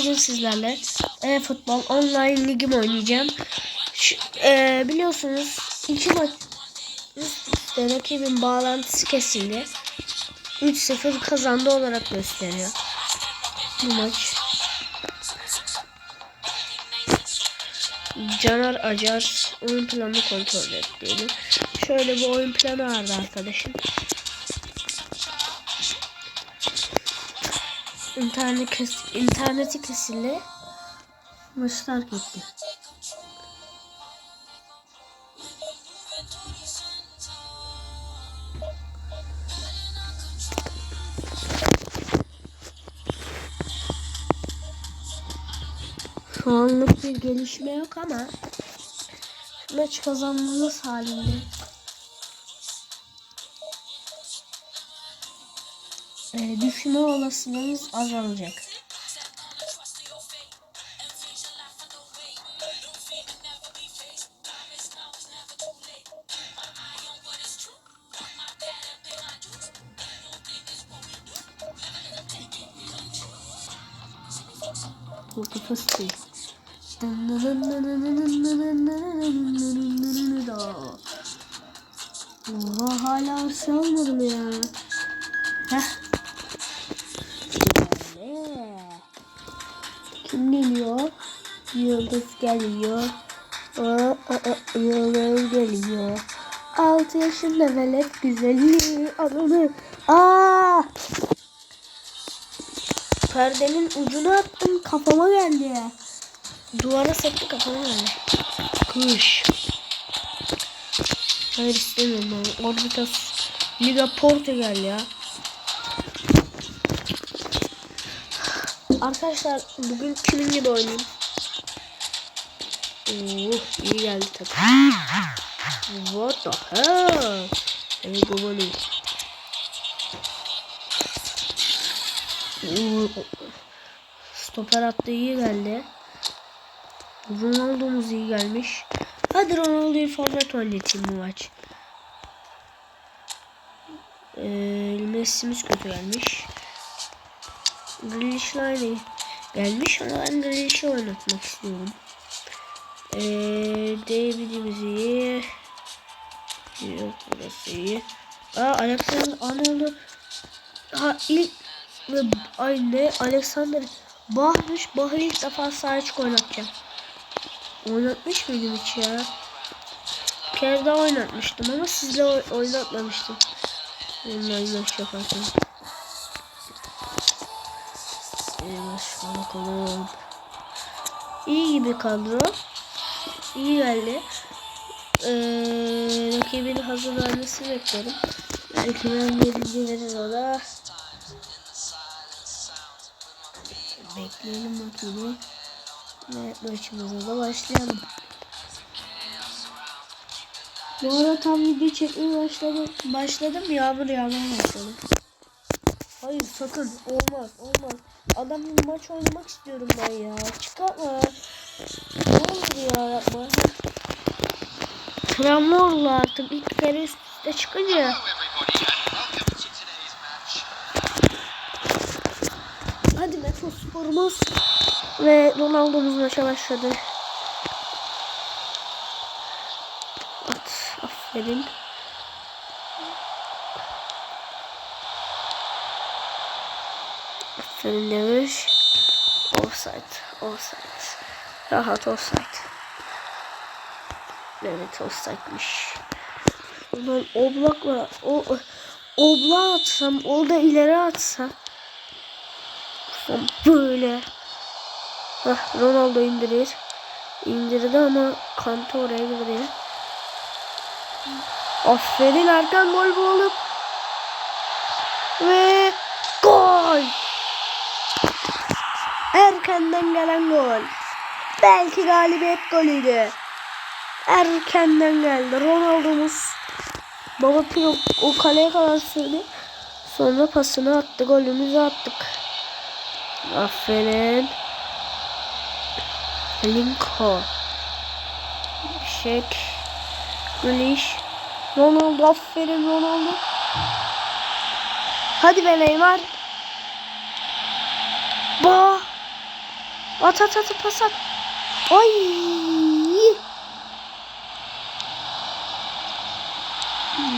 Bugün sizlerle e-futbol online ligim oynayacağım. Şu, e, biliyorsunuz iki maç üst üste rakibin bağlantısı kesildi. 3-0 kazandı olarak gösteriyor. Bu maç. Caner Acar oyun planını kontrol et. Şöyle bir oyun planı vardı arkadaşım. İnternet kes interneti kesildi. Maçı terk etti. Şu anlık bir gelişme yok ama maç kazanmamız halinde. E, düşme olasılığımız azalacak. Porta fıstığı. Oha hala arsa almadım ya. Heh. Yıldız geliyor. Aa, aa, yıldız geliyor. 6 yaşında velet güzelliği adını. Aa! Perdenin ucunu attım kafama geldi ya. Duvara sekti kafama geldi. Kuş. Hayır istemiyorum ben. Orbitas Liga Portugal ya. Arkadaşlar bugün kimin gibi oynayayım? Oh iyi geldi tabii. What the hell? Ey babanı. Stoper attı iyi geldi. Ronaldo'muz iyi gelmiş. Hadi Ronaldo'yu forvet oynatayım bu maç. Ee, Messi'miz kötü gelmiş. Grealish'le aynı gelmiş ama ben Grealish'i oynatmak istiyorum. Ee, David'imiz iyi. Yok burası iyi. Aa Alexander Arnold'u ha ilk ve aynı Alexander Bahmış Bah'ı ilk defa açık oynatacağım. Oynatmış mıydım hiç ya? Bir oynatmıştım ama sizle oy oynatmamıştım. Online maç yaparken. Yavaş bakalım. İyi gibi kadro. İyi geldi. Ee, rakibin hazırlanmasını beklerim. Belki ben gelince verir o da. Bekleyelim bakalım. Ve maçımıza da başlayalım. Bu arada tam video çekmeye başladım. Başladım yağmur yağmaya başladı. Hayır sakın olmaz olmaz. Adamla maç oynamak istiyorum ben ya. Çıkartma. Ne olur ya yapma. Travma oldu artık. İlk kere üst üste çıkınca. Hadi Metro sporumuz ve Ronaldo'muz maça başladı. At, aferin. Aferin demiş. Offside, offside. Rahat offside. Evet offside'miş. Ulan oblakla o obla atsam, o da ileri atsa. Böyle. Heh, Ronaldo indirir. İndirdi ama Kante oraya girdi. Aferin Erkan gol bu. Ve gol. Erkenden gelen gol. Belki galibiyet golüydü. Erkenden geldi. Ronaldo'muz Baba Piro o kaleye kadar sürdü. Sonra pasını attı. Golümüzü attık. Aferin. Linko. Şek. Grealish. Ronaldo aferin Ronaldo. Hadi be Neymar. Ba. At at at pas at. Ay.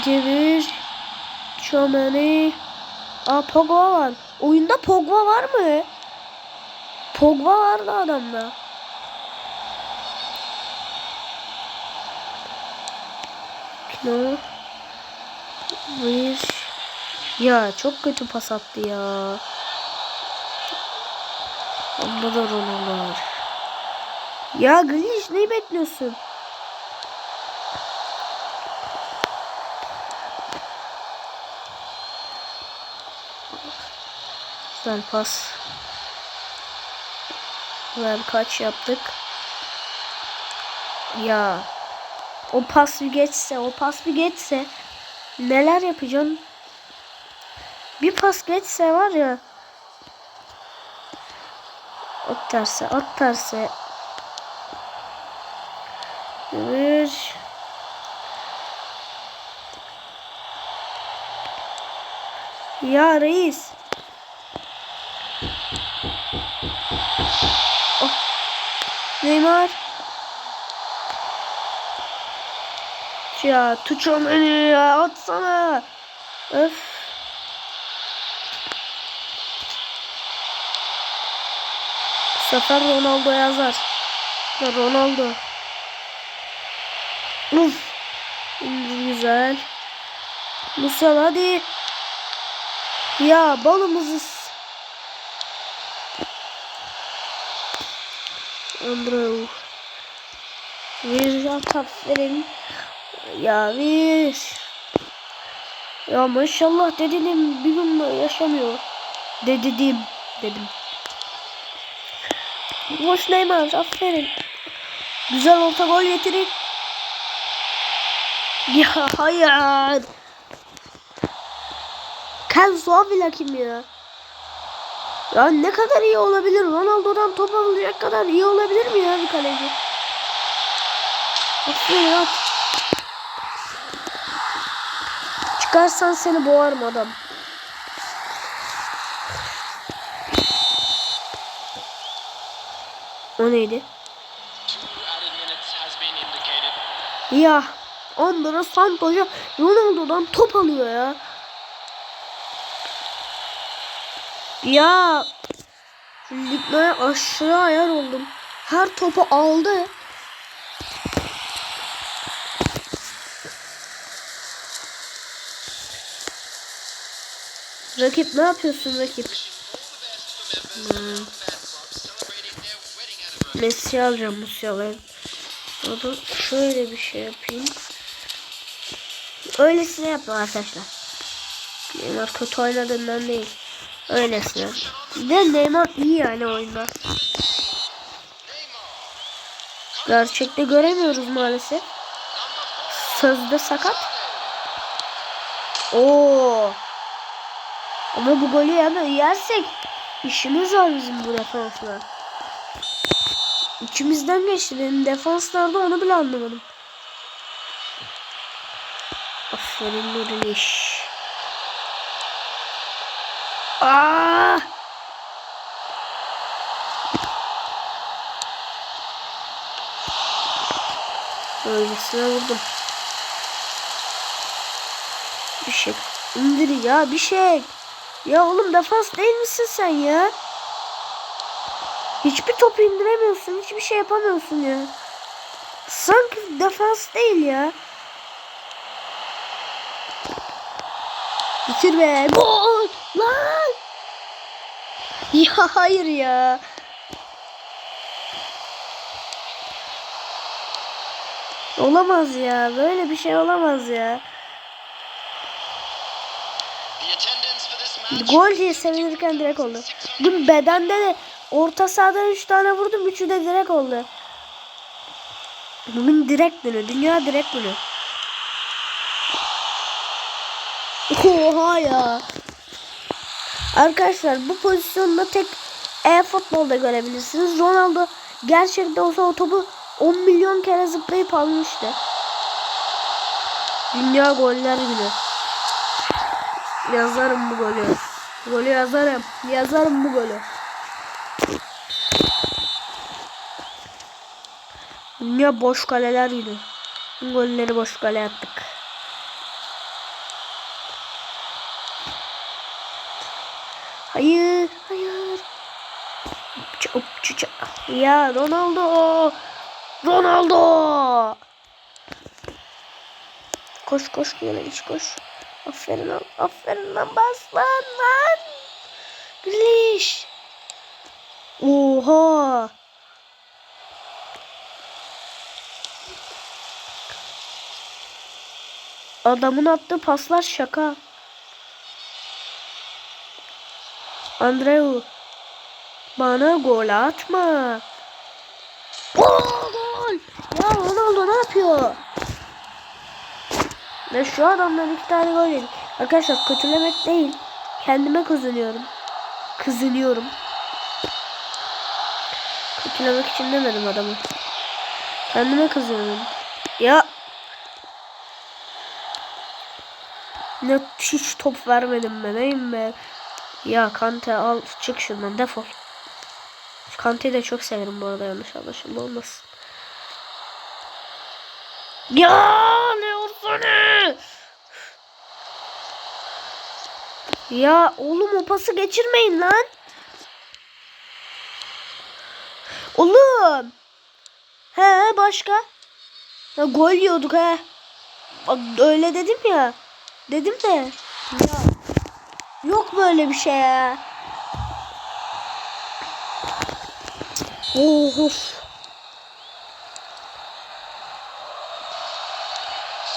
Cemil. Çomeni. Aa Pogba var. Oyunda Pogba var mı? Pogba vardı adamda. Kino. Bir. Ya çok kötü pas attı ya. Onda da Ronaldo var. Ya Grealish neyi bekliyorsun? Güzel pas. Ver kaç yaptık. Ya. O pas bir geçse, o pas bir geçse neler yapacağım? Bir pas geçse var ya. At terse, at terse. Bir. Ya reis. Oh. Neymar. Ya beni ya atsana. Öf. Bu sefer Ronaldo yazar. Ya Ronaldo. Uf. Güzel. Musal hadi. Ya balımızı Andrew. Bir at aferin. Ya bir. Ya maşallah dedim bir gün yaşamıyor. Dedim dedim. Boş Neymar aferin. Güzel orta gol getirin. Ya hayır. Kenzo Avila kim ya? Ya ne kadar iyi olabilir? Ronaldo'dan top alacak kadar iyi olabilir mi ya bir kaleci? Aferin at. Çıkarsan seni boğarım adam. O neydi? Ya Andra Santoş'a Ronaldo'dan top alıyor ya. Ya Ligmeye aşırı ayar oldum. Her topu aldı. Rakip ne yapıyorsun rakip? Hmm. Messi alacağım Musiala'yı. O da şöyle bir şey yapayım. Öylesine yapma arkadaşlar. Neymar kötü oynadığından değil. Öylesine. De Neymar iyi yani oyunda. Gerçekte göremiyoruz maalesef. Sözde sakat. Oo. Ama bu golü yani yersek işimiz var bizim bu defansla. İçimizden geçti. Benim defanslarda onu bile anlamadım. Aferin Nuriliş. Aa! Öylesine vurdum. Bir şey. İndir ya bir şey. Ya oğlum defans değil misin sen ya? Hiçbir topu indiremiyorsun. Hiçbir şey yapamıyorsun ya. Sanki defans değil ya. Be. Gol! Lan! Ya hayır ya. Olamaz ya. Böyle bir şey olamaz ya. Gol diye sevinirken direkt oldu. Bugün bedende de orta sahadan 3 tane vurdum. Üçü de direkt oldu. Bugün direkt günü. Dünya direkt günü. Oha ya. Arkadaşlar bu pozisyonda tek e-futbolda görebilirsiniz. Ronaldo gerçekten olsa o topu 10 milyon kere zıplayıp almıştı. Dünya goller günü. Yazarım bu golü. Golü yazarım. Yazarım bu golü. Dünya boş kaleler gibi. Golleri boş kale attık. Hayır, hayır. Çok çuça. Ya Ronaldo. Ronaldo. Koş koş Grealish koş. Aferin lan. Aferin lan bas lan lan. Grealish. Oha. Adamın attığı paslar şaka. Andreu. Bana gol atma. Gol gol. Ya Ronaldo ne yapıyor? Ve şu adamdan iki tane gol yedik. Arkadaşlar kötülemek değil. Kendime kızınıyorum. Kızınıyorum. Kötülemek için demedim adamı. Kendime kızıyorum. Ya. Ne hiç top vermedim ben neyim be. Ya Kante al çık şuradan defol. Kante'yi de çok severim bu arada yanlış anlaşılma olmasın. Ya ne olsana. Ya oğlum o pası geçirmeyin lan. Oğlum. He başka? Ya gol yiyorduk he. Bak öyle dedim ya. Dedim de. Ya. Yok böyle bir şey ya. Of.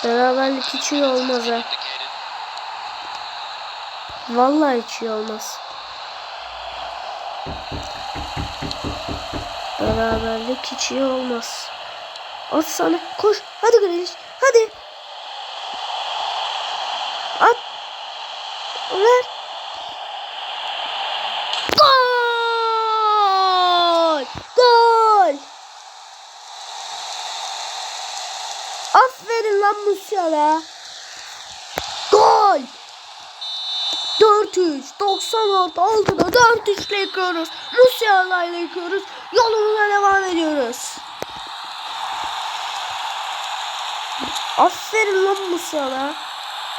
Beraberlik hiç iyi olmaz ha. Vallahi hiç iyi olmaz. Beraberlik hiç iyi olmaz. At sana. Koş. Hadi Grealish. Hadi. At. Ver. Gol. Aferin lan Musiala. Gol. 4-3. 96 oldu da 4-3 ile yıkıyoruz. Musiala ile yıkıyoruz. Yolumuza devam ediyoruz. Aferin lan Musiala.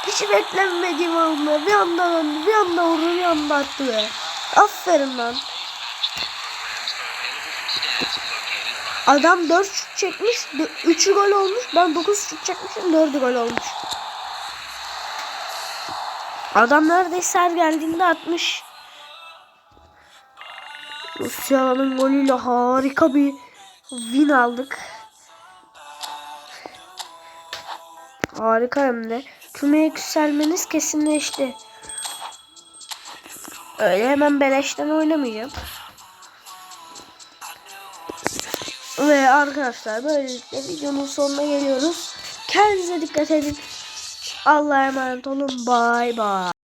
Hiç beklenmediğim anda bir anda döndü, bir anda vurdu, bir anda attı be. Aferin lan. Adam 4 şut çekmiş, 3'ü gol olmuş. Ben 9 şut çekmişim, 4'ü gol olmuş. Adam neredeyse her geldiğinde atmış. Rusya'nın golüyle harika bir win aldık. Harika hem de. Kümeye yükselmeniz kesinleşti. Öyle hemen beleşten oynamayacağım. Ve arkadaşlar böylelikle videonun sonuna geliyoruz. Kendinize dikkat edin. Allah'a emanet olun. Bay bay.